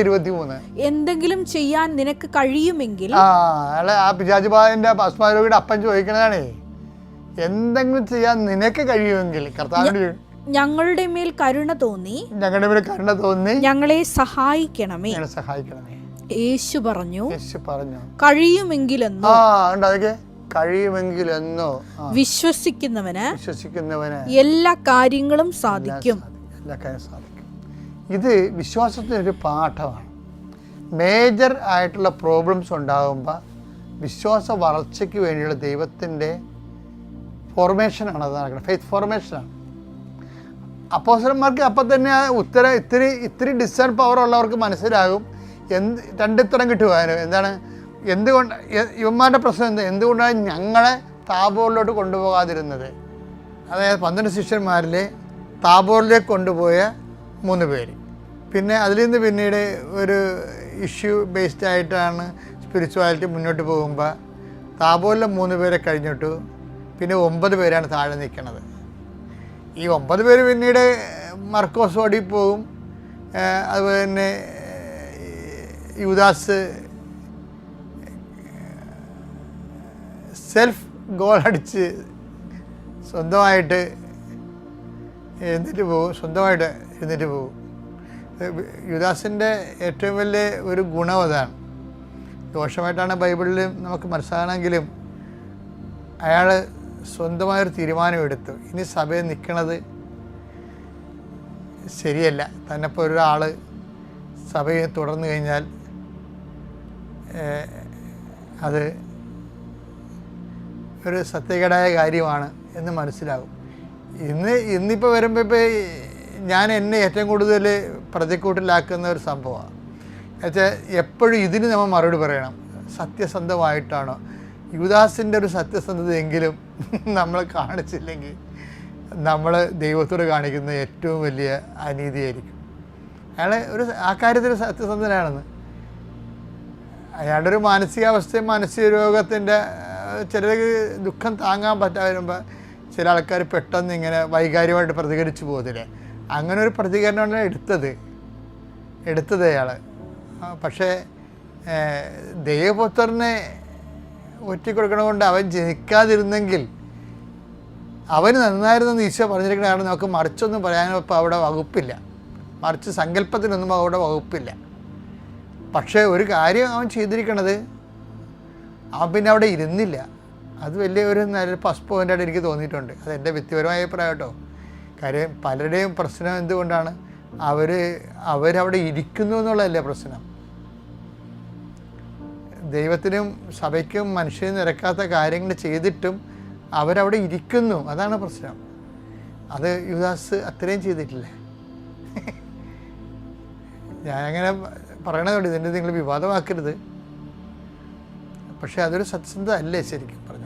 പന്ത്രണ്ട് ഇരുപത്തി മൂന്ന് എന്തെങ്കിലും ചെയ്യാൻ നിനക്ക് കഴിയുമെങ്കിൽ ആ അയാളെ ആ പിശാചുബാധന്റെ ഭസ്മാരോഗിയുടെ അപ്പൻ ചോദിക്കണതാണേ. എന്തെങ്കിലും ചെയ്യാൻ നിനക്ക് കഴിയുമെങ്കിൽ കർത്താവിന്റെ ഞങ്ങളുടെ മേൽ കരുണ തോന്നി. ഞങ്ങളുടെ മേൽ കരുണ തോന്നി. ഞങ്ങളെ സഹായിക്കണമേ. ഞങ്ങളെ സഹായിക്കണമേ. യേശു പറഞ്ഞു യേശു പറഞ്ഞു. കഴിയുമെങ്കിലെന്നോ. ആ ഉണ്ട് അതൊക്കെ. കഴിയുമെങ്കിൽ എന്നോ ആ, വിശ്വസിക്കുന്നവന് വിശ്വസിക്കുന്നവന് എല്ലാ കാര്യങ്ങളും സാധിക്കും. എല്ലാ കാര്യം സാധിക്കും. ഇത് വിശ്വാസത്തിനൊരു പാഠമാണ്. മേജർ ആയിട്ടുള്ള പ്രോബ്ലംസ് ഉണ്ടാകുമ്പോൾ വിശ്വാസ വളർച്ചയ്ക്ക് വേണ്ടിയുള്ള ദൈവത്തിന്റെ ഫോർമേഷനാണ് അത് നടക്കുന്നത്. ഫെയ്ത്ത് ഫോർമേഷനാണ് അപ്പോസരന്മാർക്ക് അപ്പം തന്നെ ഉത്തരം ഇത്തിരി ഇത്തിരി ഡിസേൺ പവർ ഉള്ളവർക്ക് മനസ്സിലാകും. എന്ത് രണ്ടിത്തരം അതിന്. എന്താണ്? എന്തുകൊണ്ട് ഇവന്മാരുടെ പ്രശ്നം എന്ത്? എന്തുകൊണ്ടാണ് ഞങ്ങളെ താബോറിലോട്ട് കൊണ്ടുപോകാതിരുന്നത്? അതായത് പന്ത്രണ്ട് ശിഷ്യന്മാരിലെ താബോറിലേക്ക് കൊണ്ടുപോയ മൂന്ന് പേര്. പിന്നെ അതിൽ നിന്ന് പിന്നീട് ഒരു ഇഷ്യൂ ബേസ്ഡ് ആയിട്ടാണ് സ്പിരിച്വാലിറ്റി മുന്നോട്ട് പോകുമ്പോൾ താബോറിലെ മൂന്ന് പേരെ കഴിഞ്ഞിട്ടു പിന്നെ ഒമ്പത് പേരാണ് താഴെ നിൽക്കുന്നത് ഈ ഒമ്പത് പേര് പിന്നീട് മർക്കോസ് ഓടി പോകും അതുപോലെ തന്നെ യുദാസ് സെൽഫ് ഗോൾ അടിച്ച് സ്വന്തമായിട്ട് എഴുന്നേറ്റ് പോകും സ്വന്തമായിട്ട് എഴുന്നേറ്റ് പോകും യുദാസിന്റെ ഏറ്റവും വലിയ ഒരു ഗുണം അതാണ്. ദോഷമായിട്ടാണ് ബൈബിളിൽ നമുക്ക് മനസ്സിലാകണമെങ്കിലും അയാൾ സ്വന്തമായൊരു തീരുമാനമെടുത്തു. ഇനി സഭയിൽ നിൽക്കണത് ശരിയല്ല. തന്നെപ്പോൾ ഒരാൾ സഭയെ തുടർന്നു കഴിഞ്ഞാൽ അത് ഒരു സത്യകേടായ കാര്യമാണ് എന്ന് മനസ്സിലാകും. ഇന്ന് ഇന്നിപ്പോൾ വരുമ്പോൾ ഇപ്പോൾ ഞാൻ എന്നെ ഏറ്റവും കൂടുതൽ പ്രതിക്കൂട്ടിലാക്കുന്ന ഒരു സംഭവമാണ്. എന്നുവെച്ചാൽ എപ്പോഴും ഇതിന് നമ്മൾ മറുപടി പറയണം. സത്യസന്ധമായിട്ടാണോ? യുദാസിന്റെ ഒരു സത്യസന്ധതയെങ്കിലും നമ്മൾ കാണിച്ചില്ലെങ്കിൽ നമ്മൾ ദൈവത്തോട് കാണിക്കുന്ന ഏറ്റവും വലിയ അനീതിയായിരിക്കും. അയാൾ ഒരു ആ കാര്യത്തിൽ സത്യസന്ധനാണെന്ന്. അയാളുടെ ഒരു മാനസികാവസ്ഥയും മാനസിക രോഗത്തിന്റെ ചിലർക്ക് ദുഃഖം താങ്ങാൻ പറ്റാതെ വരുമ്പോൾ ചില ആൾക്കാർ പെട്ടെന്ന് ഇങ്ങനെ വൈകാരികമായിട്ട് പ്രതികരിച്ചു പോകുന്നില്ലേ അങ്ങനെ ഒരു പ്രതികരണമാണ് എടുത്തത്. എടുത്തത് അയാൾ പക്ഷേ ദൈവപുത്രനെ ഒറ്റിക്കൊടുക്കണ കൊണ്ട് അവൻ ജനിക്കാതിരുന്നെങ്കിൽ അവന് നന്നായിരുന്നെന്ന് ഈശോ പറഞ്ഞിരിക്കണതാണ് നമുക്ക് മറിച്ചൊന്നും പറയാനും ഇപ്പോൾ അവിടെ വകുപ്പില്ല. മറിച്ച് സങ്കല്പത്തിനൊന്നും അവിടെ വകുപ്പില്ല. പക്ഷേ ഒരു കാര്യം അവൻ ചെയ്തിരിക്കണത് അവൻ പിന്നെ അവിടെ ഇരുന്നില്ല. അത് വലിയ ഒരു നല്ല ഫസ്റ്റ് പോയിന്റായിട്ട് എനിക്ക് തോന്നിയിട്ടുണ്ട്. അത് എന്റെ വ്യക്തിപരമായ അഭിപ്രായം കേട്ടോ. കാര്യം പലരുടെയും പ്രശ്നം എന്തുകൊണ്ടാണ്? അവർ അവരവിടെ ഇരിക്കുന്നു എന്നുള്ളതല്ലേ പ്രശ്നം. ദൈവത്തിനും സഭയ്ക്കും മനുഷ്യനും നിരക്കാത്ത കാര്യങ്ങൾ ചെയ്തിട്ടും അവരവിടെ ഇരിക്കുന്നു. അതാണ് പ്രശ്നം. അത് യുദാസ് അത്രയും ചെയ്തിട്ടില്ലേ. ഞാനങ്ങനെ പറയണതുകൊണ്ട് ഇതിന്റെ നിങ്ങൾ വിവാദമാക്കരുത്. പക്ഷേ അതൊരു സത്യസന്ധത അല്ലേ ശരിക്കും പറഞ്ഞു